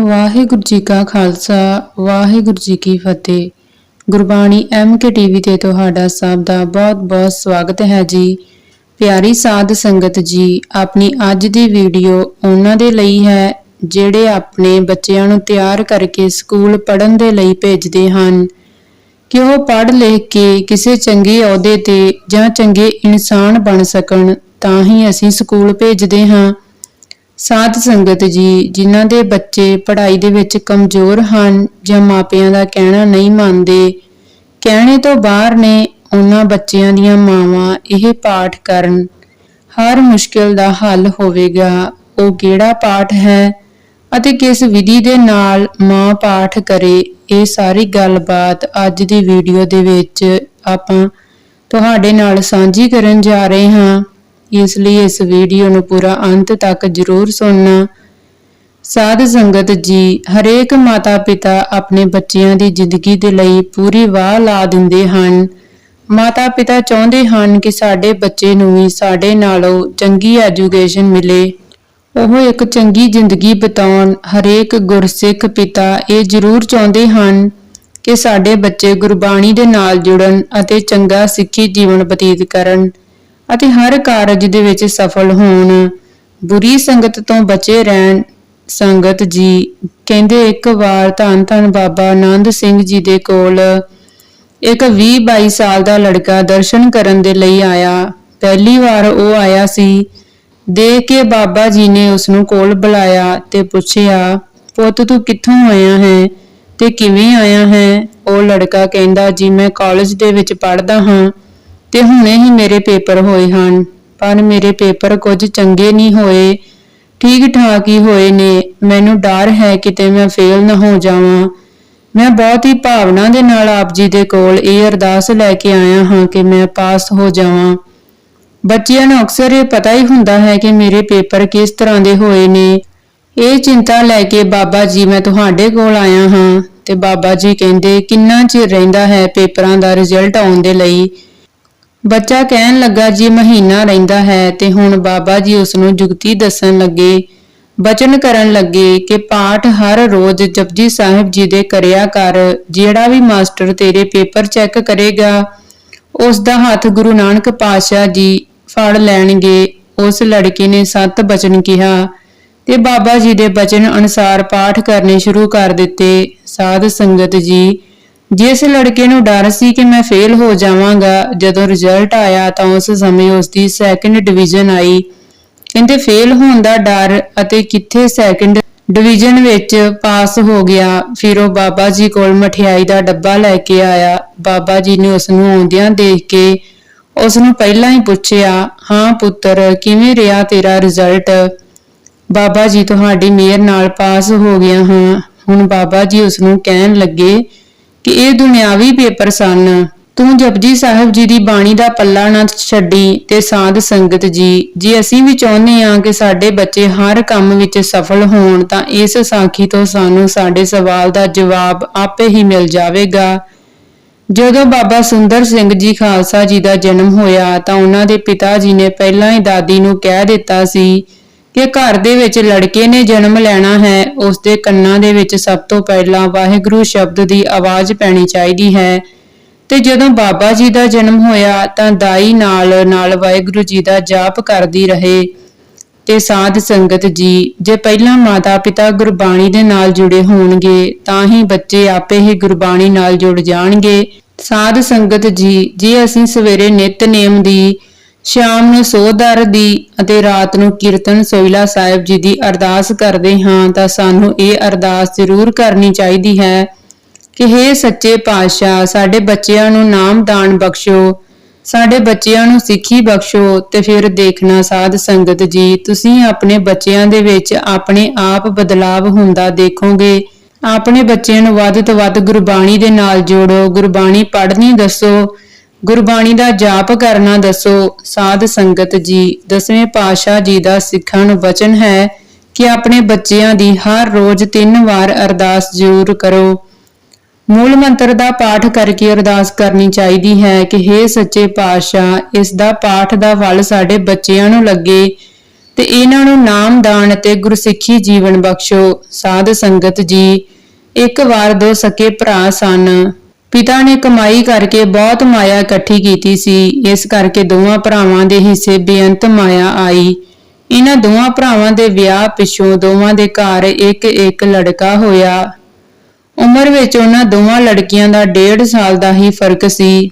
ਵਾਹਿਗੁਰੂ ਜੀ ਕਾ ਖਾਲਸਾ, ਵਾਹਿਗੁਰੂ ਜੀ ਕੀ ਫਤਿਹ। Gurbani M K TV ਤੇ ਤੁਹਾਡਾ ਸਭ ਦਾ ਬਹੁਤ-ਬਹੁਤ ਸਵਾਗਤ ਹੈ ਜੀ। ਪਿਆਰੀ ਸਾਧ ਸੰਗਤ ਜੀ, ਆਪਣੀ ਅੱਜ ਦੀ ਵੀਡੀਓ ਉਹਨਾਂ ਦੇ ਲਈ ਹੈ, ਜਿਹੜੇ ਆਪਣੇ ਬੱਚਿਆਂ ਨੂੰ ਤਿਆਰ ਕਰਕੇ ਸਕੂਲ ਪੜ੍ਹਨ ਦੇ ਲਈ ਭੇਜਦੇ ਹਨ। ਕਿ ਉਹ ਪੜ੍ਹ ਲਿਖ ਕੇ ਕਿਸੇ ਚੰਗੇ ਅਹੁਦੇ ਤੇ ਜਾਂ ਚੰਗੇ ਇਨਸਾਨ ਬਣ ਸਕਣ, ਤਾਂ ਹੀ ਅਸੀਂ ਸਕੂਲ ਭੇਜਦੇ ਹਾਂ। ਸਾਧ ਸੰਗਤ ਜੀ, ਜਿਨ੍ਹਾਂ ਦੇ ਬੱਚੇ ਪੜ੍ਹਾਈ ਦੇ ਵਿੱਚ ਕਮਜ਼ੋਰ ਹਨ ਜਾਂ ਮਾਪਿਆਂ ਦਾ ਕਹਿਣਾ ਨਹੀਂ ਮੰਨਦੇ, ਕਹਿਣੇ ਤੋਂ ਬਾਹਰ ਨੇ ਉਹਨਾਂ ਬੱਚਿਆਂ ਦੀਆਂ ਮਾਵਾਂ ਇਹ ਪਾਠ ਕਰਨ। ਹਰ ਮੁਸ਼ਕਿਲ ਦਾ ਹੱਲ ਹੋਵੇਗਾ। ਉਹ ਕਿਹੜਾ ਪਾਠ ਹੈ ਅਤੇ ਕਿਸ ਵਿਧੀ ਦੇ ਨਾਲ ਮਾਂ ਪਾਠ ਕਰੇ, ਇਹ ਸਾਰੀ ਗੱਲਬਾਤ ਅੱਜ ਦੀ ਵੀਡੀਓ ਦੇ ਵਿੱਚ ਆਪਾਂ ਤੁਹਾਡੇ ਨਾਲ ਸਾਂਝੀ ਕਰਨ ਜਾ ਰਹੇ ਹਾਂ। ਇਸ ਲਈ ਇਸ ਵੀਡੀਓ ਨੂੰ ਪੂਰਾ ਅੰਤ ਤੱਕ ਜ਼ਰੂਰ ਸੁਣਨਾ। ਸਾਧ ਸੰਗਤ ਜੀ, ਹਰੇਕ ਮਾਤਾ ਪਿਤਾ ਆਪਣੇ ਬੱਚਿਆਂ ਦੀ ਜ਼ਿੰਦਗੀ ਦੇ ਲਈ ਪੂਰੀ ਵਾਹ ਲਾ ਦਿੰਦੇ ਹਨ। ਮਾਤਾ ਪਿਤਾ ਚਾਹੁੰਦੇ ਹਨ ਕਿ ਸਾਡੇ ਬੱਚੇ ਨੂੰ ਵੀ ਸਾਡੇ ਨਾਲੋਂ ਚੰਗੀ ਐਜੂਕੇਸ਼ਨ ਮਿਲੇ। ਉਹ ਇੱਕ ਚੰਗੀ ਜ਼ਿੰਦਗੀ ਬਿਤਾਉਣ, ਹਰੇਕ ਗੁਰਸਿੱਖ ਪਿਤਾ ਇਹ ਜ਼ਰੂਰ ਚਾਹੁੰਦੇ ਹਨ ਕਿ ਸਾਡੇ ਬੱਚੇ ਗੁਰਬਾਣੀ ਦੇ ਨਾਲ ਜੁੜਨ ਅਤੇ ਚੰਗਾ ਸਿੱਖੀ ਜੀਵਨ ਬਤੀਤ ਕਰਨ। ਅਤੇ ਹਰ ਕਾਰਜ ਦੇ ਵਿੱਚ ਸਫਲ ਹੋਣ। ਬੁਰੀ ਸੰਗਤ ਤੋਂ ਬਚੇ ਰਹਿਣ। ਸੰਗਤ ਜੀ ਕਹਿੰਦੇ, ਇੱਕ ਵਾਰ ਧੰਨ ਧੰਨ ਬਾਬਾ ਆਨੰਦ ਸਿੰਘ ਜੀ ਦੇ ਕੋਲ ਇੱਕ 20 22 ਸਾਲ ਦਾ ਲੜਕਾ ਦਰਸ਼ਨ ਕਰਨ ਦੇ ਲਈ ਆਇਆ। ਪਹਿਲੀ ਵਾਰ ਉਹ ਆਇਆ ਸੀ। ਦੇਖ ਕੇ ਬਾਬਾ ਜੀ ਨੇ ਉਸ ਨੂੰ ਕੋਲ ਬੁਲਾਇਆ ਤੇ ਪੁੱਛਿਆ, ਪੁੱਤ, ਤੂੰ ਕਿੱਥੋਂ ਆਇਆ ਹੈ ਤੇ ਕਿਵੇਂ ਆਇਆ ਹੈ? ਉਹ ਲੜਕਾ ਕਹਿੰਦਾ, ਜੀ, ਮੈਂ ਕਾਲਜ ਦੇ ਵਿੱਚ ਪੜ੍ਹਦਾ ਹਾਂ। ਤੇ ਹੁਣੇ ਹੀ ਮੇਰੇ ਪੇਪਰ ਹੋਏ ਹਨ। ਪਰ ਮੇਰੇ ਪੇਪਰ ਕੁਝ ਚੰਗੇ ਨਹੀਂ ਹੋਏ। ਠੀਕ ਠਾਕ ਹੀ ਹੋਏ ਨੇ। ਮੈਨੂੰ ਡਰ ਹੈ ਕਿਤੇ ਮੈਂ ਫੇਲ ਨਾ ਹੋ ਜਾਵਾਂ। ਮੈਂ ਬਹੁਤ ਹੀ ਭਾਵਨਾ ਦੇ ਨਾਲ ਆਪ ਜੀ ਦੇ ਕੋਲ ਇਹ ਅਰਦਾਸ ਲੈ ਕੇ ਆਇਆ ਹਾਂ ਕਿ ਮੈਂ ਪਾਸ ਹੋ ਜਾਵਾਂ। ਬੱਚਿਆਂ ਨੂੰ ਅਕਸਰ ਇਹ ਪਤਾ ਹੀ ਹੁੰਦਾ ਹੈ ਕਿ ਮੇਰੇ ਪੇਪਰ ਕਿਸ ਤਰ੍ਹਾਂ ਦੇ ਹੋਏ ਨੇ। ਇਹ ਚਿੰਤਾ ਲੈ ਕੇ ਬਾਬਾ ਜੀ ਮੈਂ ਤੁਹਾਡੇ ਕੋਲ ਆਇਆ ਹਾਂ ਤੇ ਬਾਬਾ ਜੀ ਕਹਿੰਦੇ, ਕਿੰਨਾ ਚਿਰ ਰਹਿੰਦਾ ਹੈ ਪੇਪਰਾਂ ਦਾ ਰਿਜ਼ਲਟ ਆਉਣ ਦੇ ਲਈ? ਬੱਚਾ ਕਹਿਣ ਲੱਗਾ, ਜੀ, ਮਹੀਨਾ ਰਹਿੰਦਾ ਹੈ ਤੇ ਹੁਣ ਬਾਬਾ ਜੀ ਉਸ ਨੂੰ ਜੁਗਤੀ ਦੱਸਣ ਲੱਗੇ। ਬਚਨ ਕਰਨ ਲੱਗੇ ਕਿ ਪਾਠ ਹਰ ਰੋਜ਼ ਜਪਜੀ ਸਾਹਿਬ ਜੀ ਦੇ ਕਰਿਆ ਕਰ। ਜਿਹੜਾ ਵੀ ਮਾਸਟਰ ਤੇਰੇ ਪੇਪਰ ਚੈੱਕ ਕਰੇਗਾ, ਉਸ ਦਾ ਹੱਥ ਗੁਰੂ ਨਾਨਕ ਪਾਤਸ਼ਾਹ ਜੀ ਫੜ ਲੈਣਗੇ। ਉਸ ਲੜਕੀ ਨੇ ਸੱਤ ਬਚਨ ਕਿਹਾ ਤੇ ਬਾਬਾ ਜੀ ਦੇ ਬਚਨ ਅਨੁਸਾਰ ਪਾਠ ਕਰਨੇ ਸ਼ੁਰੂ ਕਰ ਦਿੱਤੇ। ਸਾਧ ਸੰਗਤ ਜੀ ਜਿਸ ਲੜਕੇ ਨੂੰ ਡਰ ਸੀ ਕਿ ਮੈਂ ਫੇਲ ਹੋ ਜਾਵਾਂਗਾ, ਜਦੋਂ ਰਿਜ਼ਲਟ ਆਇਆ ਤਾਂ ਉਸ ਸਮੇਂ ਉਸ ਦੀ ਸੈਕੰਡ ਡਿਵੀਜ਼ਨ ਆਈ। ਕਹਿੰਦੇ ਫੇਲ ਹੋਣ ਦਾ ਡਰ ਅਤੇ ਕਿੱਥੇ ਸੈਕੰਡ ਡਿਵੀਜ਼ਨ ਵਿੱਚ ਪਾਸ ਹੋ ਗਿਆ, ਫਿਰ ਉਹ ਬਾਬਾ ਜੀ ਕੋਲ ਮਠਿਆਈ ਦਾ ਡੱਬਾ ਲੈ ਕੇ ਆਇਆ। ਬਾਬਾ ਜੀ ਨੇ ਉਸ ਨੂੰ ਆਉਂਦਿਆਂ ਦੇਖ ਕੇ ਉਸ ਨੂੰ ਪਹਿਲਾਂ ਹੀ ਪੁੱਛਿਆ, ਹਾਂ ਪੁੱਤਰ, ਕਿਵੇਂ ਰਿਹਾ ਤੇਰਾ ਰਿਜ਼ਲਟ ਬਾਬਾ ਜੀ, ਤੁਹਾਡੀ ਮਿਹਰ ਨਾਲ ਪਾਸ ਹੋ ਗਿਆ ਹਾਂ। ਹੁਣ ਬਾਬਾ ਜੀ ਉਸ ਨੂੰ ਕਹਿਣ ਲੱਗੇ ਕਿ ਇਹ ਦੁਨਿਆਵੀ ਪੇਪਰ ਸਨ। ਤੂੰ ਜਪਜੀ ਸਾਹਿਬ ਜੀ ਦੀ ਬਾਣੀ ਦਾ ਪੱਲਾ ਨਾ ਛੱਡੀ ਤੇ ਸਾਧ ਸੰਗਤ ਜੀ, ਜੇ ਅਸੀਂ ਵੀ ਚਾਹੁੰਦੇ ਹਾਂ ਕਿ ਸਾਡੇ ਬੱਚੇ ਹਰ ਕੰਮ ਵਿੱਚ ਸਫਲ ਹੋਣ, ਤਾਂ ਇਸ ਸਾਖੀ ਤੋਂ ਸਾਨੂੰ ਸਾਡੇ ਸਵਾਲ ਦਾ ਜਵਾਬ ਆਪੇ ਹੀ ਮਿਲ ਜਾਵੇਗਾ। ਜਦੋਂ ਬਾਬਾ ਸੁੰਦਰ ਸਿੰਘ ਜੀ ਖਾਲਸਾ ਜੀ ਦਾ ਜਨਮ ਹੋਇਆ, ਤਾਂ ਉਹਨਾਂ ਦੇ ਪਿਤਾ ਜੀ ਨੇ ਪਹਿਲਾਂ ਹੀ ਦਾਦੀ ਨੂੰ ਕਹਿ ਦਿੱਤਾ ਸੀ ਕਿ ਘਰ ਦੇ ਵਿੱਚ ਲੜਕੇ ਨੇ ਜਨਮ ਲੈਣਾ ਹੈ ਉਸ ਦੇ ਕੰਨਾਂ ਦੇ ਵਿੱਚ ਸਭ ਤੋਂ ਪਹਿਲਾਂ ਵਾਹਿਗੁਰੂ ਸ਼ਬਦ ਦੀ ਆਵਾਜ਼ ਪੈਣੀ ਚਾਹੀਦੀ ਹੈ। ਤੇ ਜਦੋਂ ਬਾਬਾ ਜੀ ਦਾ ਜਨਮ ਹੋਇਆ, ਤਾਂ ਦਾਈ ਨਾਲ ਨਾਲ ਵਾਹਿਗੁਰੂ ਜੀ ਦਾ ਜਾਪ ਕਰਦੀ ਰਹੇ। ਤੇ ਸਾਧ ਸੰਗਤ ਜੀ, ਜੇ ਪਹਿਲਾਂ ਮਾਤਾ ਪਿਤਾ ਗੁਰਬਾਣੀ ਦੇ ਨਾਲ ਜੁੜੇ ਹੋਣਗੇ, ਤਾਂ ਹੀ ਬੱਚੇ ਆਪੇ ਹੀ ਗੁਰਬਾਣੀ ਨਾਲ ਜੁੜ ਜਾਣਗੇ। ਸਾਧ ਸੰਗਤ ਜੀ, ਜੇ ਅਸੀਂ ਸਵੇਰੇ ਨਿਤਨੇਮ ਦੀ ਸ਼ਾਮ ਨੂੰ ਸੋਧਰ ਦੀ ਅਤੇ ਰਾਤ ਨੂੰ ਕੀਰਤਨ ਸੋਇਲਾ ਸਾਹਿਬ ਜੀ ਦੀ ਅਰਦਾਸ ਕਰਦੇ ਹਾਂ ਤਾਂ ਸਾਨੂੰ ਇਹ ਅਰਦਾਸ ਜ਼ਰੂਰ ਕਰਨੀ ਚਾਹੀਦੀ ਹੈ ਕਿ हे ਸੱਚੇ ਪਾਤਸ਼ਾਹ, ਸਾਡੇ ਬੱਚਿਆਂ ਨੂੰ ਨਾਮ ਦਾਨ ਬਖਸ਼ੋ, ਸਾਡੇ ਬੱਚਿਆਂ ਨੂੰ ਸਿੱਖੀ ਬਖਸ਼ੋ ਤੇ ਫਿਰ ਦੇਖਣਾ ਸਾਧ ਸੰਗਤ ਜੀ, ਤੁਸੀਂ ਆਪਣੇ ਬੱਚਿਆਂ ਦੇ ਵਿੱਚ ਆਪਣੇ ਆਪ ਬਦਲਾਵ ਹੁੰਦਾ ਦੇਖੋਗੇ। ਆਪਣੇ ਬੱਚਿਆਂ ਨੂੰ ਵੱਧ ਤੋਂ ਵੱਧ ਗੁਰਬਾਣੀ ਦੇ ਨਾਲ ਜੋੜੋ, ਗੁਰਬਾਣੀ ਪੜ੍ਹਨੀ ਦੱਸੋ ਗੁਰਬਾਣੀ ਦਾ ਜਾਪ ਕਰਨਾ ਦੱਸੋ। ਸਾਧ ਸੰਗਤ ਜੀ, ਦਸਵੇਂ ਪਾਤਸ਼ਾਹ ਜੀ ਦਾ ਸਿੱਖਾਂ ਨੂੰ ਵਚਨ ਹੈ ਕਿ ਆਪਣੇ ਬੱਚਿਆਂ ਦੀ ਹਰ ਰੋਜ਼ ਤਿੰਨ ਵਾਰ ਅਰਦਾਸ ਜ਼ਰੂਰ ਕਰੋ। ਮੂਲ ਮੰਤਰ ਦਾ ਪਾਠ ਕਰਕੇ ਅਰਦਾਸ ਕਰਨੀ ਚਾਹੀਦੀ ਹੈ ਕਿ हे ਸੱਚੇ ਪਾਤਸ਼ਾਹ, ਇਸ ਦਾ ਪਾਠ ਦਾ ਫਲ ਸਾਡੇ ਬੱਚਿਆਂ ਨੂੰ ਲੱਗੇ ਤੇ ਇਹਨਾਂ ਨੂੰ ਨਾਮ ਦਾਨ ਅਤੇ ਗੁਰਸਿੱਖੀ ਜੀਵਨ ਬਖਸ਼ੋ। ਸਾਧ ਸੰਗਤ ਜੀ, ਇੱਕ ਵਾਰ ਦੋ ਸਕੇ ਭਰਾ ਸਨ। ਪਿਤਾ ਨੇ ਕਮਾਈ ਕਰਕੇ ਬਹੁਤ ਮਾਇਆ ਇਕੱਠੀ ਕੀਤੀ ਸੀ। ਇਸ ਕਰਕੇ ਦੋਵਾਂ ਭਰਾਵਾਂ ਦੇ ਹਿੱਸੇ ਬੇਅੰਤ ਮਾਇਆ ਆਈ। ਇਹਨਾਂ ਦੋਵਾਂ ਭਰਾਵਾਂ ਦੇ ਵਿਆਹ ਪਿੱਛੋਂ ਦੋਵਾਂ ਦੇ ਘਰ ਇੱਕ ਇੱਕ ਲੜਕਾ ਹੋਇਆ। ਉਮਰ ਵਿੱਚ ਉਹਨਾਂ ਦੋਵਾਂ ਲੜਕੀਆਂ ਦਾ 1.5 ਸਾਲ ਦਾ ਹੀ ਫ਼ਰਕ ਸੀ।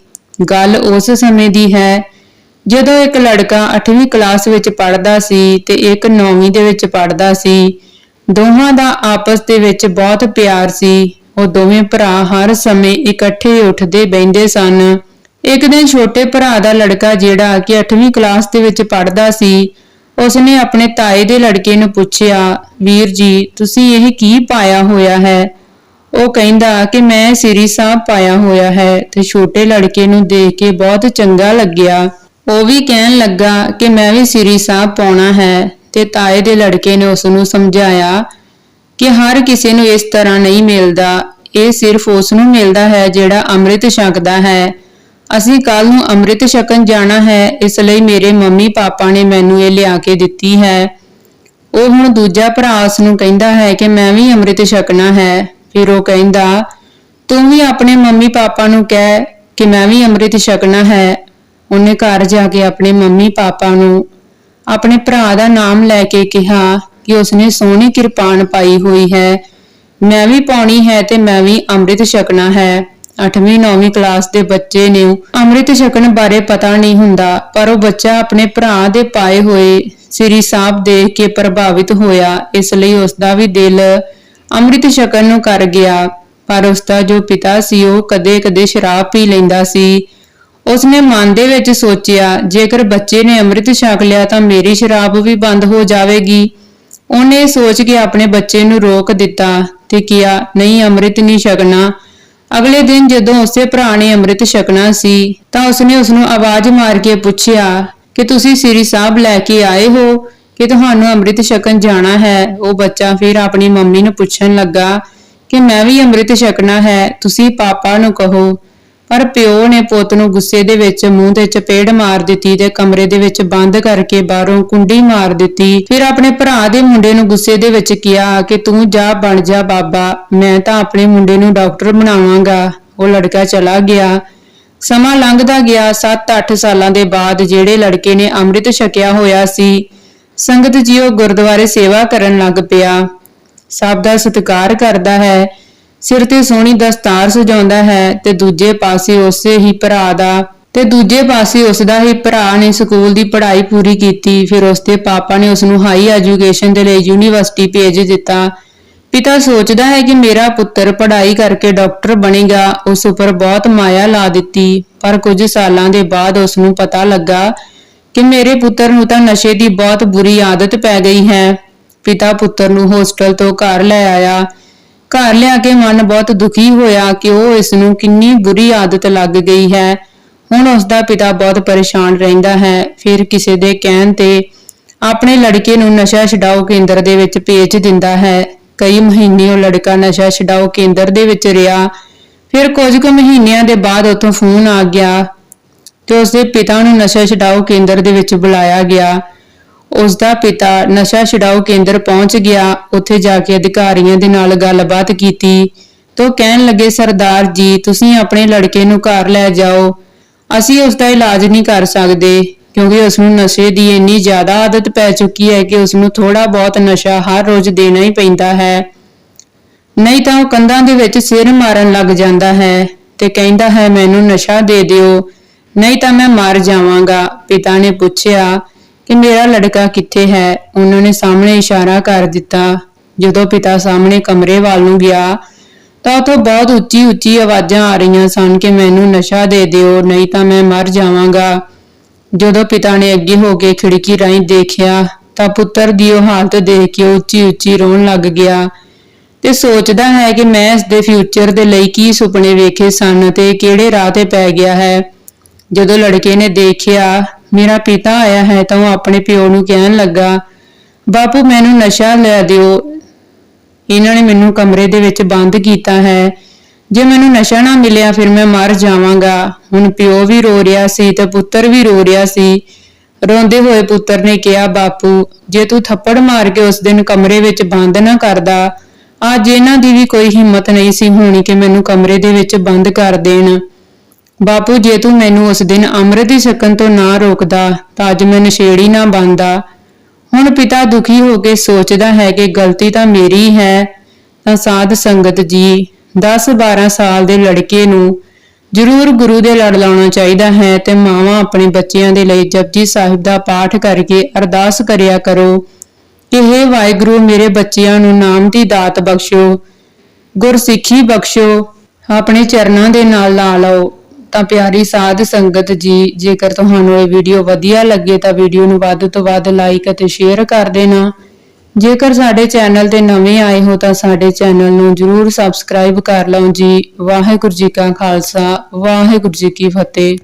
ਗੱਲ ਉਸ ਸਮੇਂ ਦੀ ਹੈ ਜਦੋਂ ਇੱਕ ਲੜਕਾ 8ਵੀਂ ਕਲਾਸ ਵਿੱਚ ਪੜ੍ਹਦਾ ਸੀ ਤੇ ਇੱਕ 9ਵੀਂ ਦੇ ਵਿੱਚ ਪੜ੍ਹਦਾ ਸੀ। ਦੋਹਾਂ ਦਾ ਆਪਸ ਦੇ ਵਿੱਚ ਬਹੁਤ ਪਿਆਰ ਸੀ। ਉਹ ਦੋਵੇਂ ਭਰਾ ਹਰ ਸਮੇਂ ਇਕੱਠੇ ਉੱਠਦੇ ਬੈਠਦੇ ਸਨ। ਇੱਕ ਦਿਨ ਛੋਟੇ ਭਰਾ ਦਾ ਲੜਕਾ ਜਿਹੜਾ ਕਿ 8ਵੀਂ ਕਲਾਸ ਦੇ ਵਿੱਚ ਪੜ੍ਹਦਾ ਸੀ, ਉਸਨੇ ਆਪਣੇ ਤਾਏ ਦੇ ਲੜਕੇ ਨੂੰ ਪੁੱਛਿਆ, ਵੀਰ ਜੀ, ਤੁਸੀਂ ਇਹ ਕੀ ਪਾਇਆ ਹੋਇਆ ਹੈ? ਉਹ ਕਹਿੰਦਾ ਕਿ ਮੈਂ ਸ੍ਰੀ ਸਾਹਿਬ ਪਾਇਆ ਹੋਇਆ ਹੈ ਤੇ ਛੋਟੇ ਲੜਕੇ ਨੂੰ ਦੇਖ ਕੇ ਬਹੁਤ ਚੰਗਾ ਲੱਗਿਆ। ਉਹ ਵੀ ਕਹਿਣ ਲੱਗਾ ਕਿ ਮੈਂ ਵੀ ਸ੍ਰੀ ਸਾਹਿਬ ਪਾਉਣਾ ਹੈ ਤੇ ਤਾਏ ਦੇ ਲੜਕੇ ਨੇ ਉਸ ਨੂੰ ਸਮਝਾਇਆ ਕਿ ਹਰ ਕਿਸੇ ਨੂੰ ਇਸ ਤਰ੍ਹਾਂ ਨਹੀਂ ਮਿਲਦਾ। ਇਹ ਸਿਰਫ ਉਸ ਨੂੰ ਮਿਲਦਾ ਹੈ ਜਿਹੜਾ ਅੰਮ੍ਰਿਤ ਛਕਦਾ ਹੈ। ਅਸੀਂ ਕੱਲ ਨੂੰ ਅੰਮ੍ਰਿਤ ਛਕਣ ਜਾਣਾ ਹੈ, ਇਸ ਲਈ ਮੇਰੇ ਮੰਮੀ ਪਾਪਾ ਨੇ ਮੈਨੂੰ ਇਹ ਲਿਆ ਕੇ ਦਿੱਤੀ ਹੈ। ਉਹ ਹੁਣ ਦੂਜਾ ਭਰਾ ਉਸ ਨੂੰ ਕਹਿੰਦਾ ਹੈ ਕਿ ਮੈਂ ਵੀ ਅੰਮ੍ਰਿਤ ਛਕਣਾ ਹੈ। ਫਿਰ ਉਹ ਕਹਿੰਦਾ, ਤੂੰ ਵੀ ਆਪਣੇ ਮੰਮੀ ਪਾਪਾ ਨੂੰ ਕਹਿ ਕਿ ਮੈਂ ਵੀ ਅੰਮ੍ਰਿਤ ਛਕਣਾ ਹੈ। ਉਹਨੇ ਘਰ ਜਾ ਕੇ ਆਪਣੇ ਮੰਮੀ ਪਾਪਾ ਨੂੰ, ਆਪਣੇ ਭਰਾ ਦਾ ਨਾਮ ਲੈ ਕੇ ਕਿਹਾ। ਕਿ ਉਸਨੇ ਸੋਹਣੀ ਕਿਰਪਾਨ ਪਾਈ ਹੋਈ ਹੈ। ਮੈਂ ਵੀ ਪਾਉਣੀ ਹੈ ਤੇ ਮੈਂ ਵੀ ਅੰਮ੍ਰਿਤ ਛਕਣਾ ਹੈ। 8ਵੀਂ 9ਵੀਂ ਕਲਾਸ ਦੇ ਬੱਚੇ ਨੂੰ ਅੰਮ੍ਰਿਤ ਛਕਣ ਬਾਰੇ ਪਤਾ ਨਹੀਂ ਹੁੰਦਾ, ਪਰ ਉਹ ਬੱਚਾ ਆਪਣੇ ਭਰਾ ਦੇ ਪਾਏ ਹੋਏ ਸ੍ਰੀ ਸਾਹਿਬ ਦੇਖ ਕੇ ਪ੍ਰਭਾਵਿਤ ਹੋਇਆ। ਇਸ ਲਈ ਉਸ ਦਾ ਵੀ ਦਿਲ ਅੰਮ੍ਰਿਤ ਛਕਣ ਨੂੰ ਕਰ ਗਿਆ। ਪਰ ਉਸ ਦਾ ਜੋ ਪਿਤਾ ਸੀ, ਉਹ ਕਦੇ-ਕਦੇ ਸ਼ਰਾਬ ਪੀ ਲੈਂਦਾ ਸੀ। ਉਸਨੇ ਮਨ ਦੇ ਵਿੱਚ ਸੋਚਿਆ, ਜੇਕਰ ਬੱਚੇ ਨੇ ਅੰਮ੍ਰਿਤ ਛਕ ਲਿਆ ਤਾਂ ਮੇਰੀ ਸ਼ਰਾਬ ਵੀ ਬੰਦ ਹੋ ਜਾਵੇਗੀ। ਉਹਨੇ ਸੋਚ ਕੇ ਆਪਣੇ ਬੱਚੇ ਨੂੰ ਰੋਕ ਦਿੱਤਾ ਤੇ ਕਿਹਾ, ਨਹੀਂ ਅੰਮ੍ਰਿਤ ਨਹੀਂ ਛਕਣਾ। ਅਗਲੇ ਦਿਨ ਜਦੋਂ ਉਸੇ ਭਰਾ ਨੇ ਅੰਮ੍ਰਿਤ ਛਕਣਾ ਸੀ, ਤਾਂ ਉਸਨੇ ਉਸ ਨੂੰ ਆਵਾਜ਼ ਮਾਰ ਕੇ ਪੁੱਛਿਆ, ਕਿ ਤੁਸੀਂ ਸ੍ਰੀ ਸਾਹਿਬ ਲੈ ਕੇ ਆਏ ਹੋ? ਕਿ ਤੁਹਾਨੂੰ ਅੰਮ੍ਰਿਤ ਛਕਣ ਜਾਣਾ ਹੈ? ਉਹ ਬੱਚਾ ਫਿਰ ਆਪਣੀ ਮੰਮੀ ਨੂੰ ਪੁੱਛਣ ਲੱਗਾ, ਕਿ ਮੈਂ ਵੀ ਅੰਮ੍ਰਿਤ ਛਕਣਾ ਹੈ, ਤੁਸੀਂ ਪਾਪਾ ਨੂੰ ਕਹੋ। ਪਰ ਪਿਓ ਨੇ ਪੁੱਤ ਨੂੰ ਗੁੱਸੇ ਦੇ ਵਿੱਚ ਮੂੰਹ ਤੇ ਚਪੇੜ ਮਾਰ ਦਿੱਤੀ ਤੇ ਕਮਰੇ ਦੇ ਵਿੱਚ ਬੰਦ ਕਰਕੇ ਬਾਹਰੋਂ ਕੁੰਡੀ ਮਾਰ ਦਿੱਤੀ। ਫਿਰ ਆਪਣੇ ਭਰਾ ਦੇ ਮੁੰਡੇ ਨੂੰ ਗੁੱਸੇ ਦੇ ਵਿੱਚ ਕਿਹਾ ਕਿ ਤੂੰ ਜਾ ਬਣ ਜਾ ਬਾਬਾ, ਮੈਂ ਤਾਂ ਆਪਣੇ ਮੁੰਡੇ ਨੂੰ ਡਾਕਟਰ ਬਣਾਵਾਂਗਾ। ਉਹ ਲੜਕਾ ਚਲਾ ਗਿਆ। ਸਮਾਂ ਲੰਘਦਾ ਗਿਆ। 7-8 ਸਾਲਾਂ ਦੇ ਬਾਅਦ ਜਿਹੜੇ ਲੜਕੇ ਨੇ ਅੰਮ੍ਰਿਤ ਛਕਿਆ ਹੋਇਆ ਸੀ, ਸੰਗਤ ਜੀ ਉਹ ਗੁਰਦੁਆਰੇ ਸੇਵਾ ਕਰਨ ਲੱਗ ਪਿਆ। ਸਭ ਦਾ ਸਤਿਕਾਰ ਕਰਦਾ ਹੈ। ਸਿਰ ਤੇ ਸੋਹਣੀ ਦਸਤਾਰ ਸਜਾਉਂਦਾ ਹੈ ਤੇ ਦੂਜੇ ਪਾਸੇ ਉਸੇ ਹੀ ਭਰਾ ਦਾ, ਤੇ ਦੂਜੇ ਪਾਸੇ ਉਸ ਦਾ ਹੀ ਭਰਾ ਨੇ ਸਕੂਲ ਦੀ ਪੜ੍ਹਾਈ ਪੂਰੀ ਕੀਤੀ। ਫਿਰ ਉਸ ਦੇ ਪਾਪਾ ਨੇ ਉਸ ਨੂੰ ਹਾਈ ਐਜੂਕੇਸ਼ਨ ਦੇ ਲਈ ਯੂਨੀਵਰਸਿਟੀ ਭੇਜ ਦਿੱਤਾ। ਪਿਤਾ ਸੋਚਦਾ ਹੈ ਕਿ ਮੇਰਾ ਪੁੱਤਰ ਪੜ੍ਹਾਈ ਕਰਕੇ ਡਾਕਟਰ ਬਣੇਗਾ, ਉਸ ਉੱਪਰ ਬਹੁਤ ਮਾਇਆ ਲਾ ਦਿੱਤੀ। ਪਰ ਕੁਝ ਸਾਲਾਂ ਦੇ ਬਾਅਦ ਉਸ ਨੂੰ ਪਤਾ ਲੱਗਾ ਕਿ ਮੇਰੇ ਪੁੱਤਰ ਨੂੰ ਤਾਂ ਨਸ਼ੇ ਦੀ ਬਹੁਤ ਬੁਰੀ ਆਦਤ ਪੈ ਗਈ ਹੈ। ਪਿਤਾ ਪੁੱਤਰ ਨੂੰ ਹੋਸਟਲ ਤੋਂ ਘਰ ਲੈ ਆਇਆ। ਘਰ ਲਿਆ ਕੇ ਮਨ ਬਹੁਤ ਦੁਖੀ ਹੋਇਆ ਕਿ ਉਹ ਇਸ ਨੂੰ ਕਿੰਨੀ ਬੁਰੀ ਆਦਤ ਲੱਗ ਗਈ ਹੈ। ਹੁਣ ਉਸ ਦਾ ਪਿਤਾ ਬਹੁਤ ਪਰੇਸ਼ਾਨ ਰਹਿੰਦਾ ਹੈ। ਫਿਰ ਕਿਸੇ ਦੇ ਕਹਿਣ ਤੇ ਆਪਣੇ ਲੜਕੇ ਨੂੰ ਨਸ਼ਾ ਛਡਾਓ ਕੇਂਦਰ ਦੇ ਵਿੱਚ ਭੇਜ ਦਿੰਦਾ ਹੈ। ਕਈ ਮਹੀਨੇ ਉਹ ਲੜਕਾ ਨਸ਼ਾ ਛਡਾਓ ਕੇਂਦਰ ਦੇ ਵਿੱਚ ਰਿਹਾ। ਫਿਰ ਕੁਝ ਕੁ ਮਹੀਨਿਆਂ ਦੇ ਬਾਅਦ ਉੱਥੋਂ ਫੋਨ ਆ ਗਿਆ ਤੇ ਉਸ ਦੇ ਪਿਤਾ ਨੂੰ ਨਸ਼ਾ ਛਡਾਓ ਕੇਂਦਰ ਦੇ ਵਿੱਚ ਬੁਲਾਇਆ ਗਿਆ। ਉਸ ਦਾ ਪਿਤਾ ਨਸ਼ਾ ਛਡਾਓ ਕੇਂਦਰ ਪਹੁੰਚ ਗਿਆ। ਉੱਥੇ ਜਾ ਕੇ ਅਧਿਕਾਰੀਆਂ ਦੇ ਨਾਲ ਗੱਲਬਾਤ ਕੀਤੀ। ਤੋ ਕਹਿਣ ਲੱਗੇ, ਸਰਦਾਰ ਜੀ, ਤੁਸੀਂ ਆਪਣੇ ਲੜਕੇ ਨੂੰ ਘਰ ਲੈ ਜਾਓ। ਅਸੀਂ ਉਸ ਦਾ ਇਲਾਜ ਨਹੀਂ ਕਰ ਸਕਦੇ, ਕਿਉਂਕਿ ਉਸ ਨੂੰ ਨਸ਼ੇ ਦੀ ਇੰਨੀ ਜ਼ਿਆਦਾ ਆਦਤ ਪੈ ਚੁੱਕੀ ਹੈ ਕਿ ਉਸ ਨੂੰ ਥੋੜਾ ਬਹੁਤ ਨਸ਼ਾ ਹਰ ਰੋਜ਼ ਦੇਣਾ ਹੀ ਪੈਂਦਾ ਹੈ। ਨਹੀਂ ਤਾਂ ਉਹ ਕੰਧਾਂ ਦੇ ਵਿੱਚ ਸਿਰ ਮਾਰਨ ਲੱਗ ਜਾਂਦਾ ਹੈ ਤੇ ਕਹਿੰਦਾ ਹੈ, ਮੈਨੂੰ ਨਸ਼ਾ ਦੇ ਦਿਓ, ਨਹੀਂ ਤਾਂ ਮੈਂ ਮਰ ਜਾਵਾਂਗਾ। ਪਿਤਾ ਨੇ ਪੁੱਛਿਆ ਕਿ ਮੇਰਾ ਲੜਕਾ ਕਿੱਥੇ ਹੈ, ਉਹਨਾਂ ਨੇ ਸਾਹਮਣੇ ਇਸ਼ਾਰਾ ਕਰ ਦਿੱਤਾ। ਜਦੋਂ ਪਿਤਾ ਸਾਹਮਣੇ ਕਮਰੇ ਵੱਲ ਨੂੰ ਗਿਆ, ਤਾਂ ਉਥੋਂ ਬਹੁਤ ਉੱਚੀ ਉੱਚੀ ਆਵਾਜ਼ਾਂ ਆ ਰਹੀਆਂ ਸਨ ਕਿ ਮੈਨੂੰ ਨਸ਼ਾ ਦੇ ਦਿਓ, ਨਹੀਂ ਤਾਂ ਮੈਂ ਮਰ ਜਾਵਾਂਗਾ। ਜਦੋਂ ਪਿਤਾ ਨੇ ਅੱਗੇ ਹੋ ਕੇ ਖਿੜਕੀ ਰਾਹੀਂ ਦੇਖਿਆ, ਤਾਂ ਪੁੱਤਰ ਦੀ ਉਹ ਹਾਲਤ ਦੇਖ ਕੇ ਉੱਚੀ ਉੱਚੀ ਰੋਣ ਲੱਗ ਗਿਆ ਤੇ ਸੋਚਦਾ ਹੈ ਕਿ ਮੈਂ ਇਸ ਦੇ ਫਿਊਚਰ ਦੇ ਲਈ ਕੀ ਸੁਪਨੇ ਵੇਖੇ ਸਨ ਤੇ ਕਿਹੜੇ ਰਾਹ ਤੇ ਪੈ ਗਿਆ ਹੈ। ਜਦੋਂ ਲੜਕੇ ਨੇ ਦੇਖਿਆ ਮੇਰਾ ਪਿਤਾ ਆਇਆ ਹੈ ਤਾਂ ਉਹ ਆਪਣੇ ਪਿਓ ਨੂੰ ਕਹਿਣ ਲੱਗਾ, ਬਾਪੂ, ਮੈਨੂੰ ਨਸ਼ਾ ਲੈ ਦਿਓ। ਇਹਨਾਂ ਨੇ ਮੈਨੂੰ ਕਮਰੇ ਦੇ ਵਿੱਚ ਬੰਦ ਕੀਤਾ ਹੈ। ਜੇ ਮੈਨੂੰ ਨਸ਼ਾ ਨਾ ਮਿਲਿਆ, ਫਿਰ ਮੈਂ ਮਰ ਜਾਵਾਂਗਾ। ਹੁਣ ਪਿਓ ਵੀ ਰੋ ਰਿਹਾ ਸੀ ਤੇ ਪੁੱਤਰ ਵੀ ਰੋ ਰਿਹਾ ਸੀ। ਰੋਂਦੇ ਹੋਏ ਪੁੱਤਰ ਨੇ ਕਿਹਾ, ਬਾਪੂ, ਜੇ ਤੂੰ ਥੱਪੜ ਮਾਰ ਕੇ ਉਸ ਦਿਨ ਕਮਰੇ ਵਿੱਚ ਬੰਦ ਨਾ ਕਰਦਾ, ਅੱਜ ਇਹਨਾਂ ਦੀ ਵੀ ਕੋਈ ਹਿੰਮਤ ਨਹੀਂ ਸੀ ਹੋਣੀ ਕਿ ਮੈਨੂੰ ਕਮਰੇ ਦੇ ਵਿੱਚ ਬੰਦ ਕਰ ਦੇਣ। ਬਾਪੂ, ਜੇ ਤੂੰ ਮੈਨੂੰ ਉਸ ਦਿਨ ਅੰਮ੍ਰਿਤ ਹੀ ਛਕਣ ਤੋਂ ਨਾ ਰੋਕਦਾ, ਤਾਂ ਅੱਜ ਮੈਂ ਨਸ਼ੇੜੀ ਨਾ ਬਣਦਾ। ਹੁਣ ਪਿਤਾ ਦੁਖੀ ਹੋ ਕੇ ਸੋਚਦਾ ਹੈ ਕਿ ਗਲਤੀ ਤਾਂ ਮੇਰੀ ਹੈ ਤਾਂ ਸਾਧ ਸੰਗਤ ਜੀ 10-12 ਸਾਲ ਦੇ ਲੜਕੇ ਨੂੰ ਜ਼ਰੂਰ ਗੁਰੂ ਦੇ ਲੜ ਲਾਉਣਾ ਚਾਹੀਦਾ ਹੈ ਤੇ ਮਾਵਾਂ ਆਪਣੇ ਬੱਚਿਆਂ ਦੇ ਲਈ ਜਪਜੀ ਸਾਹਿਬ ਦਾ ਪਾਠ ਕਰਕੇ ਅਰਦਾਸ ਕਰਿਆ ਕਰੋ ਕਿ हे ਵਾਹਿਗੁਰੂ, ਮੇਰੇ ਬੱਚਿਆਂ ਨੂੰ ਨਾਮ ਦੀ ਦਾਤ ਬਖਸ਼ੋ, ਗੁਰਸਿੱਖੀ ਬਖਸ਼ੋ, ਆਪਣੇ ਚਰਨਾਂ ਦੇ ਨਾਲ ਲਾ ਲਓ। ਤਾਂ ਪਿਆਰੀ ਸਾਧ ਸੰਗਤ ਜੀ, ਜੇਕਰ ਤੁਹਾਨੂੰ ਇਹ ਵੀਡੀਓ ਵਧੀਆ ਲੱਗੇ ਤਾਂ ਵੀਡੀਓ ਨੂੰ ਵੱਧ ਤੋਂ ਵੱਧ ਲਾਈਕ ਅਤੇ ਸ਼ੇਅਰ ਕਰ ਦੇਣਾ। ਜੇਕਰ ਸਾਡੇ ਚੈਨਲ ਤੇ ਨਵੇਂ ਆਏ ਹੋ ਤਾਂ ਸਾਡੇ ਚੈਨਲ ਨੂੰ ਜਰੂਰ ਸਬਸਕ੍ਰਾਈਬ ਕਰ ਲਓ ਜੀ। ਵਾਹਿਗੁਰੂ ਜੀ ਕਾ ਖਾਲਸਾ, ਵਾਹਿਗੁਰੂ ਜੀ ਕੀ ਫਤਿਹ।